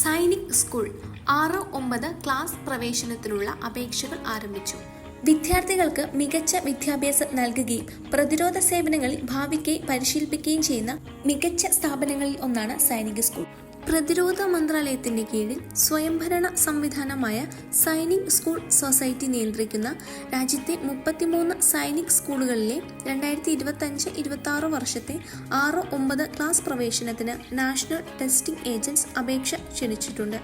സൈനിക് school ആറ് ഒമ്പത് class പ്രവേശനത്തിനുള്ള അപേക്ഷകൾ ആരംഭിച്ചു. വിദ്യാർത്ഥികൾക്ക് മികച്ച വിദ്യാഭ്യാസം നൽകുകയും പ്രതിരോധ സേവനങ്ങളിൽ ഭാവിക്ക് പരിശീലിപ്പിക്കുകയും ചെയ്യുന്ന മികച്ച സ്ഥാപനങ്ങളിൽ ഒന്നാണ് സൈനിക സ്കൂൾ. പ്രതിരോധ മന്ത്രാലയത്തിന്റെ കീഴിൽ സ്വയംഭരണ സംവിധാനമായ സൈനിക് സ്കൂൾ സൊസൈറ്റി നിയന്ത്രിക്കുന്ന രാജ്യത്തെ മുപ്പത്തിമൂന്ന് സൈനിക് സ്കൂളുകളിലെ രണ്ടായിരത്തി ഇരുപത്തഞ്ച് ഇരുപത്തി ആറ് വർഷത്തെ ആറ് ഒമ്പത് ക്ലാസ് പ്രവേശനത്തിന് നാഷണൽ ടെസ്റ്റിംഗ് ഏജൻസ് അപേക്ഷ ക്ഷണിച്ചിട്ടുണ്ട്.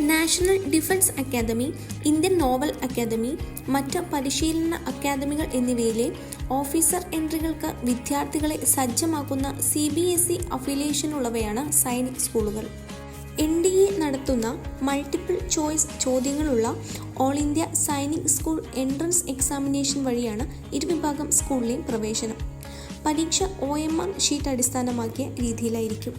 National defence academy Indian naval academy മറ്റ് പരിശീലന അക്കാദമികൾ എന്നിവയിലെ ഓഫീസർ എൻട്രികൾക്ക് വിദ്യാർത്ഥികളെ സജ്ജമാക്കുന്ന സി ബി എസ് ഇ അഫിലിയേഷനുള്ളവയാണ് സൈനിക് സ്കൂളുകൾ. എൻ ഡി എ നടത്തുന്ന multiple choice ചോദ്യങ്ങളുള്ള all India Sainik school entrance examination വഴിയാണ് ഇരുവിഭാഗം സ്കൂളിലെയും പ്രവേശനം. പരീക്ഷ ഒ എം ആർ ഷീറ്റ് അടിസ്ഥാനമാക്കിയ രീതിയിലായിരിക്കും.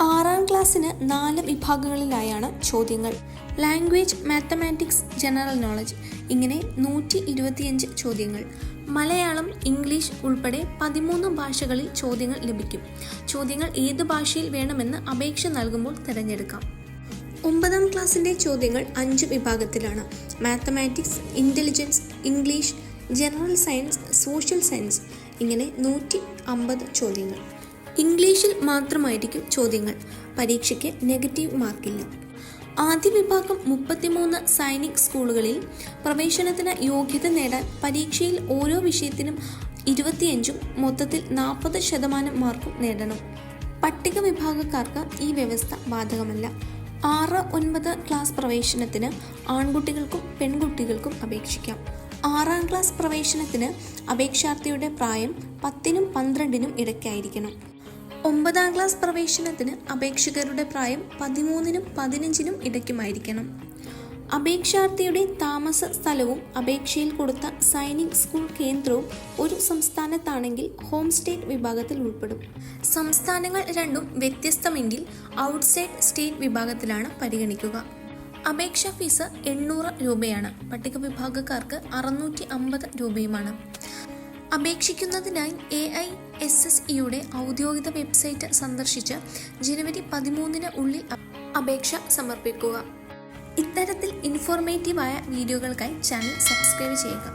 ആറാം ക്ലാസ്സിന് നാല് വിഭാഗങ്ങളിലായാണ് ചോദ്യങ്ങൾ. Language mathematics general knowledge. ഇങ്ങനെ നൂറ്റി ഇരുപത്തിയഞ്ച് ചോദ്യങ്ങൾ. മലയാളം ഇംഗ്ലീഷ് ഉൾപ്പെടെ പതിമൂന്ന് ഭാഷകളിൽ ചോദ്യങ്ങൾ ലഭിക്കും. ചോദ്യങ്ങൾ ഏത് ഭാഷയിൽ വേണമെന്ന് അപേക്ഷ നൽകുമ്പോൾ തിരഞ്ഞെടുക്കാം. ഒമ്പതാം ക്ലാസ്സിന്റെ ചോദ്യങ്ങൾ അഞ്ച് വിഭാഗത്തിലാണ്. Mathematics intelligence English general science social science ഇങ്ങനെ നൂറ്റി അമ്പത് ചോദ്യങ്ങൾ. ഇംഗ്ലീഷിൽ മാത്രമായിരിക്കും ചോദ്യങ്ങൾ. പരീക്ഷയ്ക്ക് നെഗറ്റീവ് മാർക്കില്ല. ആദ്യ വിഭാഗം മുപ്പത്തിമൂന്ന് സൈനിക് സ്കൂളുകളിൽ പ്രവേശനത്തിന് യോഗ്യത നേടാൻ പരീക്ഷയിൽ ഓരോ വിഷയത്തിനും ഇരുപത്തിയഞ്ചും മൊത്തത്തിൽ നാൽപ്പത് ശതമാനം മാർക്കും നേടണം. പട്ടിക വിഭാഗക്കാർക്ക് ഈ വ്യവസ്ഥ ബാധകമല്ല. ആറ് ഒൻപത് ക്ലാസ് പ്രവേശനത്തിന് ആൺകുട്ടികൾക്കും പെൺകുട്ടികൾക്കും അപേക്ഷിക്കാം. ആറാം ക്ലാസ് പ്രവേശനത്തിന് അപേക്ഷാർത്ഥിയുടെ പ്രായം പത്തിനും പന്ത്രണ്ടിനും ഇടയ്ക്കായിരിക്കണം. ഒമ്പതാം ക്ലാസ് പ്രവേശനത്തിന് അപേക്ഷകരുടെ പ്രായം പതിമൂന്നിനും പതിനഞ്ചിനും ഇടയ്ക്കുമായിരിക്കണം. അപേക്ഷാർത്ഥിയുടെ താമസ സ്ഥലവും അപേക്ഷയിൽ കൊടുത്ത സൈനിക് സ്കൂൾ കേന്ദ്രവും ഒരു സംസ്ഥാനത്താണെങ്കിൽ ഹോം സ്റ്റേറ്റ് വിഭാഗത്തിൽ ഉൾപ്പെടും. സംസ്ഥാനങ്ങൾ രണ്ടും വ്യത്യസ്തമെങ്കിൽ ഔട്ട്സൈഡ് സ്റ്റേറ്റ് വിഭാഗത്തിലാണ് പരിഗണിക്കുക. അപേക്ഷാ ഫീസ് എണ്ണൂറ് രൂപയാണ്. പട്ടിക വിഭാഗക്കാർക്ക് അറുന്നൂറ്റി അമ്പത് രൂപയുമാണ്. അപേക്ഷിക്കുന്നതിനായി എ ഐ എസ് എസ് ഇയുടെ ഔദ്യോഗിക വെബ്സൈറ്റ് സന്ദർശിച്ച് ജനുവരി പതിമൂന്നിന് ഉള്ളിൽ അപേക്ഷ സമർപ്പിക്കുക. ഇത്തരത്തിൽ ഇൻഫോർമേറ്റീവായ വീഡിയോകൾക്കായി ചാനൽ സബ്സ്ക്രൈബ് ചെയ്യുക.